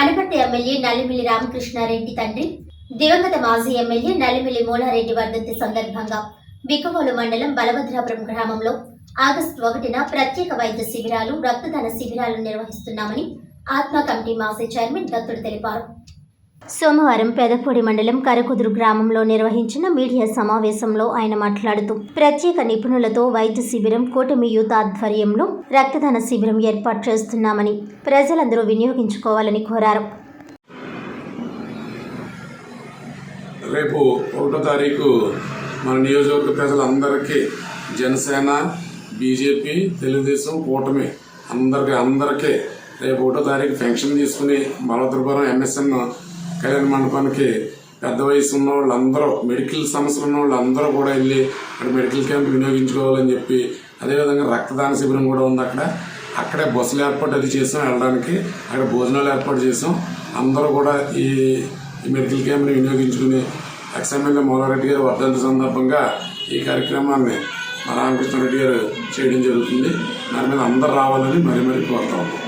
Anaparthi MLA Nallimilli Ramakrishna Reddy తండ్రి దివంగత మాజీ ఎమ్మెల్యే నల్లిమిల్లి మూలారెడ్డి వర్ధంతి సందర్భంగా బిక్కవోలు మండలం బలభద్రాపురం గ్రామంలో ఆగస్టు ఒకటిన ప్రత్యేక వైద్య శిబిరాలు రక్తదాన శిబిరాలు నిర్వహిస్తున్నామని ఆత్మ కమిటీ మాజీ చైర్మన్ దత్తుడు తెలిపారు. సోమవారం పెదపూడి మండలం కరకుదురు గ్రామంలో నిర్వహించిన మీడియా సమావేశంలో ఆయన మాట్లాడుతూ ప్రత్యేక నిపుణులతో వైద్య శిబిరం కూటమి యూత్ ఆధ్వర్యంలో రక్తదాన శిబిరం ఏర్పాటు చేస్తున్నామని ప్రజలందరూ వినియోగించుకోవాలని కోరారు. రేపు ఒకటో తారీఖు మన నియోజకవర్గ ప్రజలందరికీ జనసేన బీజేపీ తెలుగుదేశం కూటమి అందరికీ అందరికీ రేపు ఒకటో తారీఖు ఫంక్షన్ తీసుకుని బలవద్రపురం ఎంఎస్ఎన్ కళ్యాణ మండపానికి పెద్ద వయసు ఉన్న వాళ్ళందరూ మెడికల్ సమస్యలు ఉన్న వాళ్ళందరూ కూడా వెళ్ళి అక్కడ మెడికల్ క్యాంప్ వినియోగించుకోవాలని చెప్పి అదేవిధంగా రక్తదాన శిబిరం కూడా ఉంది అక్కడ. అక్కడే బస్సులు ఏర్పాటు అది చేసాం వెళ్ళడానికి అక్కడ భోజనాలు ఏర్పాటు చేసాం. అందరూ కూడా ఈ మెడికల్ క్యాంప్ని వినియోగించుకుని ఎక్స్ఎమ్మెల్యే మోలారెడ్డి గారు వర్ధంతి సందర్భంగా ఈ కార్యక్రమాన్ని మా రామకృష్ణారెడ్డి గారు చేయడం జరుగుతుంది. దాని మీద అందరూ రావాలని మరీ మరీ కోరుతా ఉన్నాం.